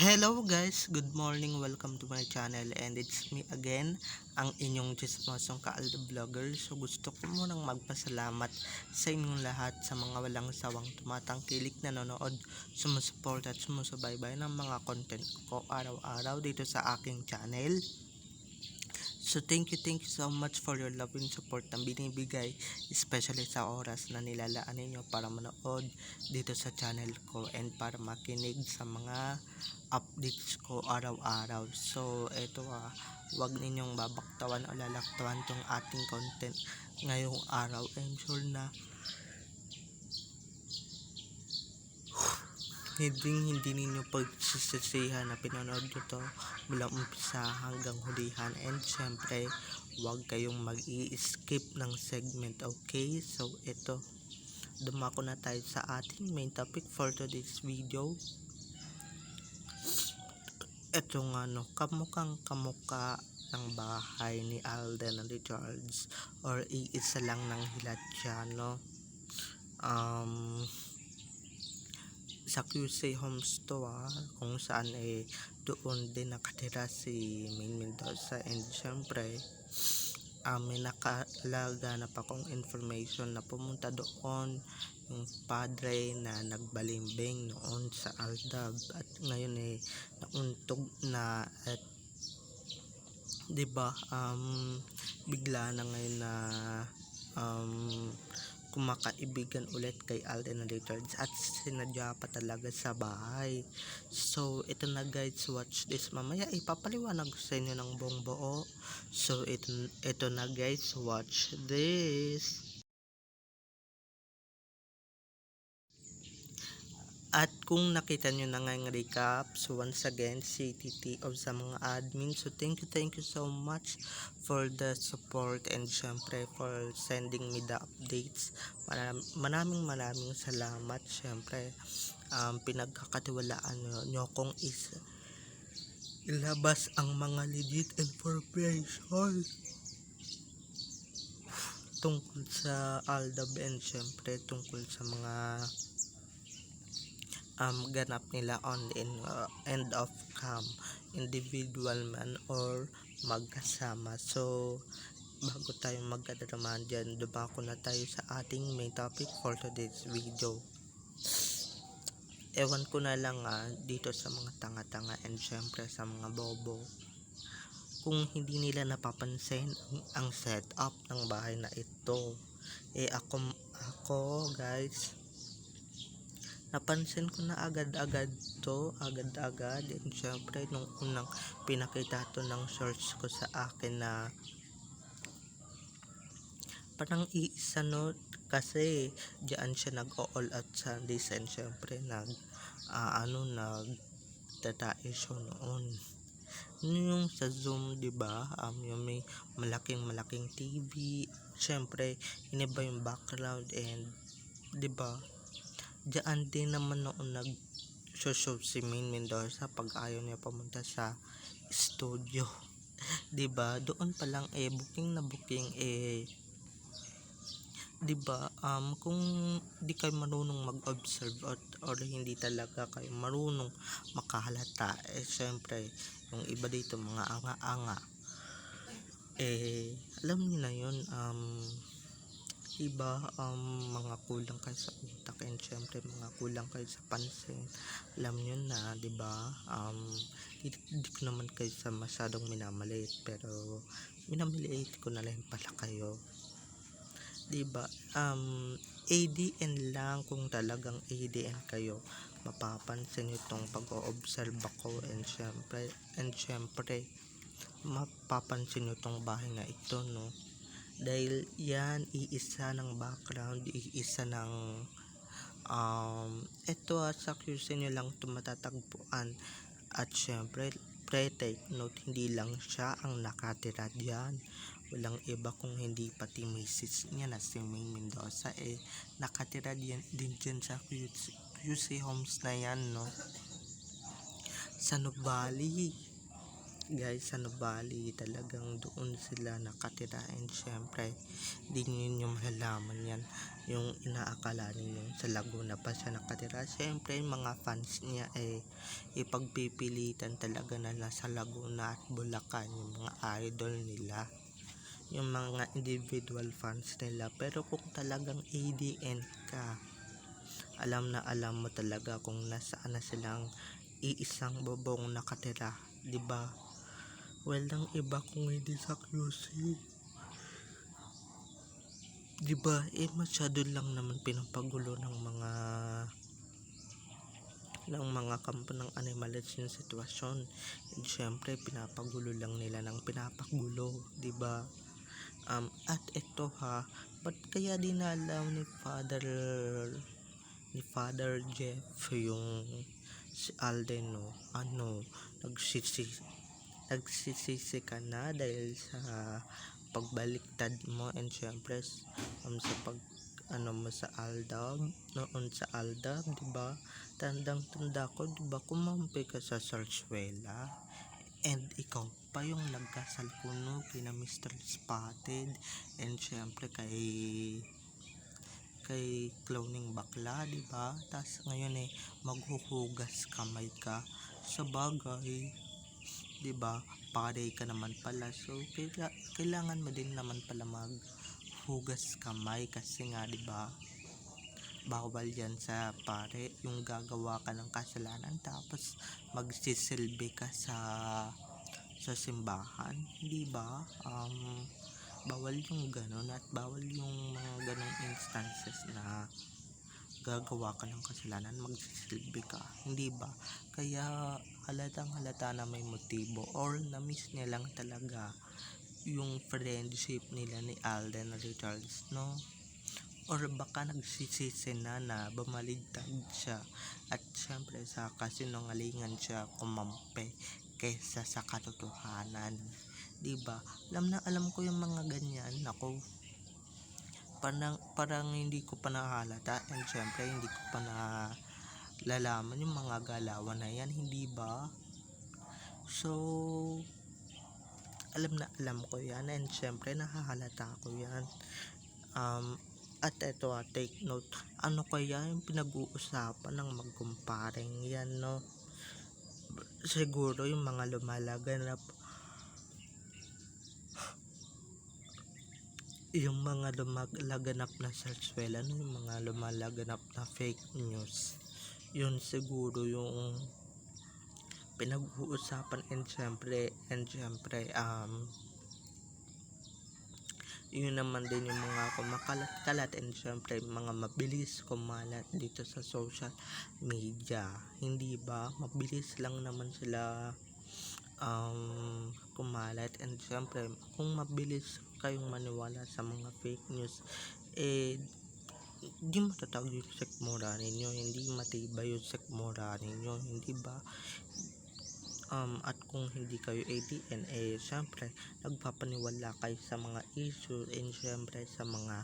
Hello guys, good morning, welcome to my channel and it's me again, ang inyong Jesmosong Kaaldo Vlogger. So gusto ko munang magpasalamat sa inyong lahat sa mga walang sawang tumatangkilik nanonood, sumusupport at sumusubaybay ng mga content ko araw-araw dito sa aking channel. So thank you, thank you so much for your love and support na binibigay especially sa oras na nilalaan ninyo para manood dito sa channel ko and para makinig sa mga updates ko araw-araw. So eto ah, wag ninyong babaktawan o lalaktawan tong ating content ngayong araw. I'm sure na hindi hindi ninyo pagsisisihan na pinanood nyo to. Mula umpisa hanggang hulihan. And syempre huwag kayong mag skip ng segment okay? So ito dumako na tayo sa ating main topic for today's video. Ito nga no. Kamukang kamuka ng bahay ni Alden Richards or iisa lang ng Hilatyano um sa QC Homes to ah, kung saan eh doon din nakatira si Main Mendoza and syempre um, may nakalaga na pa kong information na pumunta doon yung padre na nagbalimbing noon sa Aldab. At ngayon eh nauntog na at 'di um bigla na ngayon na um kumakaibigan ulit kay Alden Richards at sinadya pa talaga sa bahay. So, ito na guys, watch this. Mamaya ipapaliwanag sa inyo ng buong buo. So, ito, ito na guys, watch this. At kung nakita nyo na nga recap, so once again, CTT of sa mga admin. So thank you, thank you so much for the support and syempre for sending me the updates. Maram, maraming maraming salamat. Syempre, um, pinagkakatiwalaan nyo, nyo kung is ilabas ang mga legit information tungkol sa Aldab and syempre tungkol sa mga um, ganap nila on the end, uh, end of cam individual man or magkasama. So bago tayo magkadraman dyan dubako na tayo sa ating main topic for today's video. Ewan ko na lang ah, dito sa mga tanga-tanga and syempre sa mga bobo. Kung hindi nila napapansin ang, ang setup ng bahay na ito. Eh ako ako guys napansin ko na agad-agad to agad-agad. And syempre nung unang pinakita to ng source ko sa akin na parang iisa no kasi diyan siya nag-all out sa design syempre nag ah, ano nag tatae siya noon. Yun yung sa zoom di ba? Um, yung may malaking malaking TV syempre iniba yung background and di ba Diyan din naman noon nag show si Main Mendoza pag ayaw niya pumunta sa studio. 'Di ba? Doon pa lang eh booking na booking eh 'di ba? Um kung di kayo marunong mag-observe or, or hindi talaga kayo marunong makahalata eh syempre yung iba dito mga anga-anga eh alam niyo na yun um iba um, mga kulang kayo sa utak and syempre mga kulang kayo sa pansin. Alam nyo na di ba? Um, hindi, ko naman kayo sa masyadong minamaliit pero minamaliit ko na lang pala kayo. Di ba? Um, ADN lang kung talagang ADN kayo. Mapapansin nyo itong pag-o-observe ako and syempre and syempre mapapansin nyo itong bahay na ito no dahil yan iisa ng background iisa ng um, ito at sa QC nyo lang ito matatagpuan. At syempre pre-take note hindi lang siya ang nakatira diyan walang iba kung hindi pati misis niya na si May Mendoza eh nakatira din, din dyan sa QC, QC homes na yan no? Sa Nubali guys sa Nubali talagang doon sila nakatira and syempre di ninyo malalaman yan. Yung inaakala ninyo sa Laguna pa siya nakatira. Syempre yung mga fans niya eh ipagpipilitan talaga na nasa Laguna at Bulacan yung mga idol nila. Yung mga individual fans nila. Pero kung talagang ADN ka alam na alam mo talaga kung nasaan na silang iisang bobong nakatira 'di ba walang iba kung hindi sa QC 'di ba? Eh masyado lang naman pinapagulo ng mga ng mga kampo ng animals yung sitwasyon. And syempre pinapagulo lang nila ng pinapagulo 'di ba? Um, at ito ha ba't kaya din alam ni father ni father Jeff yung si Alden no? Ano? Nagsisi nagsisisi ka na dahil sa pagbaliktad mo. And syempre um, sa pag ano mo sa Aldab noon sa Aldab di ba? Tandang tanda ko di ba kumampi ka sa Sarsuela? And ikaw pa yung nagkasalpuno kina Mr. Spotted. And syempre kay kay cloning bakla di ba? Tas ngayon eh maghuhugas kamay ka. Sa bagay di ba pare ka naman pala. So kaila- kailangan mo din naman pala maghugas kamay kasi nga di ba bawal yan sa pare. Yung gagawa ka ng kasalanan tapos magsisilbi ka sa sa simbahan. Di ba um bawal yung ganon at bawal yung mga ganong instances na gagawa ka ng kasalanan magsisilbi ka. Hindi ba kaya halatang halata na may motibo or na-miss niya talaga yung friendship nila ni Alden Richards no? Or baka nagsisisi na na bumaligtad siya at syempre sa kasinungalingan siya kumampi kaysa sa katotohanan 'di ba? Alam na alam ko yung mga ganyan ako. Parang parang hindi ko pa nahalata and syempre hindi ko pa na lalaman yung mga galawan na yan hindi ba? So alam na alam ko yan and syempre nahahalata ko yan. Um, at eto ah, take note ano kaya yung pinag-uusapan ng magkumparing yan no? Siguro yung mga lumalaganap yung mga lumalaganap na sarsuela no? Yung mga lumalaganap na fake news yun siguro yung pinag-uusapan and syempre and syempre um yun naman din yung mga kumakalat-kalat and syempre mga mabilis kumalat dito sa social media. Hindi ba? Mabilis lang naman sila um, kumalat and syempre kung mabilis kayong maniwala sa mga fake news eh hindi matatag yung sekmura ninyo hindi matibay yung sekmura ninyo hindi ba? Um, at kung hindi kayo ADN eh syempre nagpapaniwala kayo sa mga issue and syempre sa mga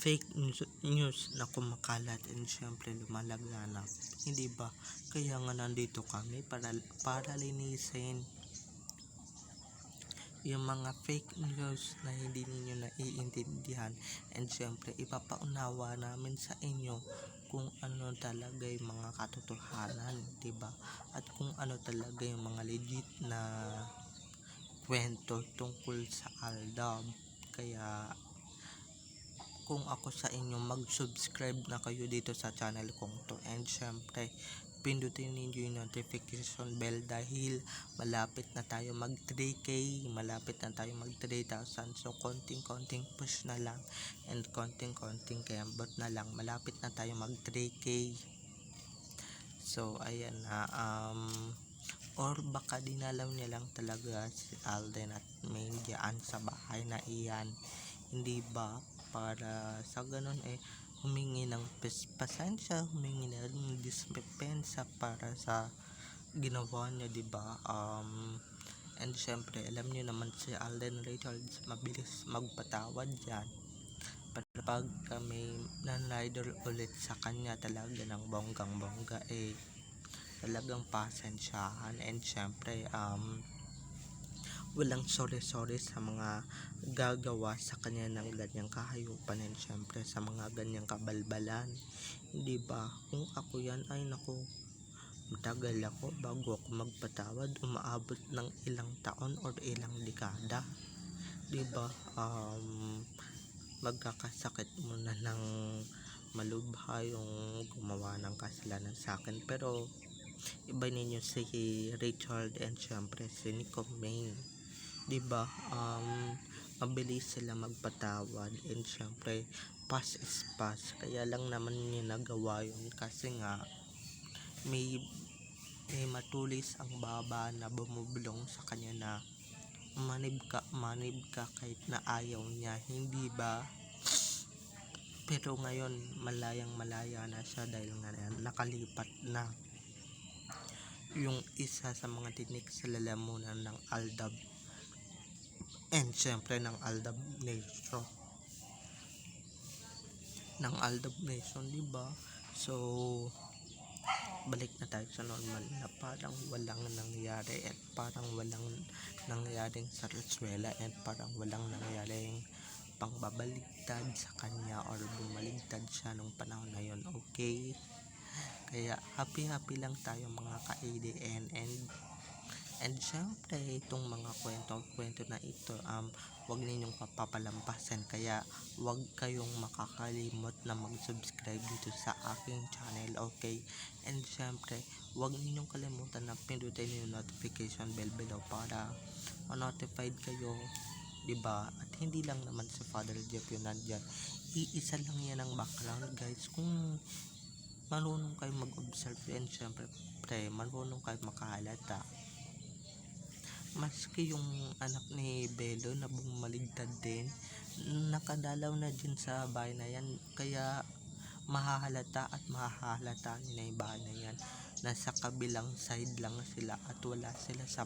fake news, news na kumakalat and syempre lumalaganap hindi ba? Kaya nga nandito kami para para linisin yung mga fake news na hindi ninyo naiintindihan and syempre ipapaunawa namin sa inyo kung ano talaga yung mga katotohanan, 'di ba? At kung ano talaga yung mga legit na kwento tungkol sa Aldab. Kaya kung ako sa inyo mag-subscribe na kayo dito sa channel kong to and syempre pindutin ninyo yung notification bell dahil malapit na tayo mag 3k malapit na tayo mag 3,000 so konting konting push na lang and konting konting kayambot na lang. Malapit na tayo mag 3k so ayan na um or baka dinalaw niya lang talaga si Alden at may diyaan sa bahay na iyan. Hindi ba? Para sa ganun eh humingi ng pasensya, humingi ng dispensa para sa ginawa niya, 'di ba? Um and syempre, alam niyo naman si Alden Richards mabilis magpatawad diyan. Pero pag kami nanrider ulit sa kanya talaga ng bonggang bongga eh talagang pasensyahan and syempre um walang sorry sorry sa mga gagawa sa kanya ng ganyang kahayupan. And syempre sa mga ganyang kabalbalan. Hindi ba? Kung ako yan ay naku matagal ako bago ako magpatawad. Umaabot ng ilang taon or ilang dekada. Di ba? Um magkakasakit muna ng malubha yung gumawa ng kasalanan sa akin. Pero iba ninyo si Richard and syempre si Nico Main di ba um mabilis sila magpatawad and syempre pass is pass kaya lang naman niya nagawa yun kasi nga may may matulis ang baba na bumubulong sa kanya na manib ka manib ka kahit na ayaw niya. Hindi ba? Pero ngayon malayang malaya na siya dahil nga nakalipat na yung isa sa mga tinik sa lalamunan ng Aldab and syempre ng Aldab Nation. Ng Aldab Nation di ba? So balik na tayo sa normal na parang walang nangyari at parang walang nangyaring sarsuela at parang walang nangyaring pangbabaligtad sa kanya or bumaligtad siya nung panahon na yon okay? Kaya happy happy lang tayo mga ka-ADN and and syempre itong mga kwento kwento na ito um wag ninyong papapalampasan. Kaya wag kayong makakalimot na mag-subscribe dito sa aking channel okay? And syempre wag ninyong kalimutan na pindutin yung notification bell below para ma-notified kayo 'di ba? At hindi lang naman si Father Jeff yun nandyan. Iisa lang yan ang background guys. Kung marunong kayo mag-observe and syempre pre marunong kayo makahalata maski yung anak ni Belo na bumaligtad din nakadalaw na din sa bahay na yan. Kaya mahahalata at mahahalata niyo na yung bahay na yan. Nasa kabilang side lang sila at wala sila sa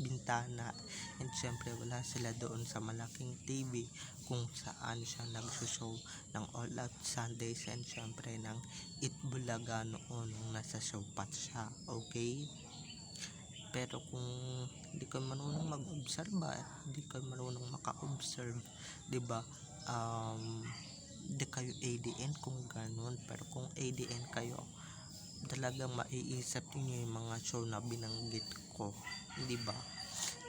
bintana. And syempre wala sila doon sa malaking TV kung saan siya nagsushow ng All Out Sundays and syempre ng Itbulaga noon nung nasa showpat siya. Okay pero kung hindi ka marunong mag-observe ba hindi ka marunong maka-observe 'di ba um hindi kayo ADN kung ganun. Pero kung ADN kayo talagang maiisip niyo yung mga show na binanggit ko di ba?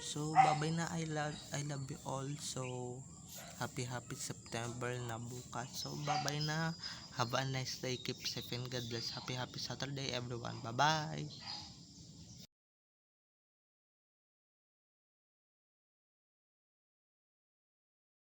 So babay na I love I love you all. So happy happy September na bukas. So babay na. Have a nice day. Keep safe and God bless. Happy happy Saturday everyone. Bye bye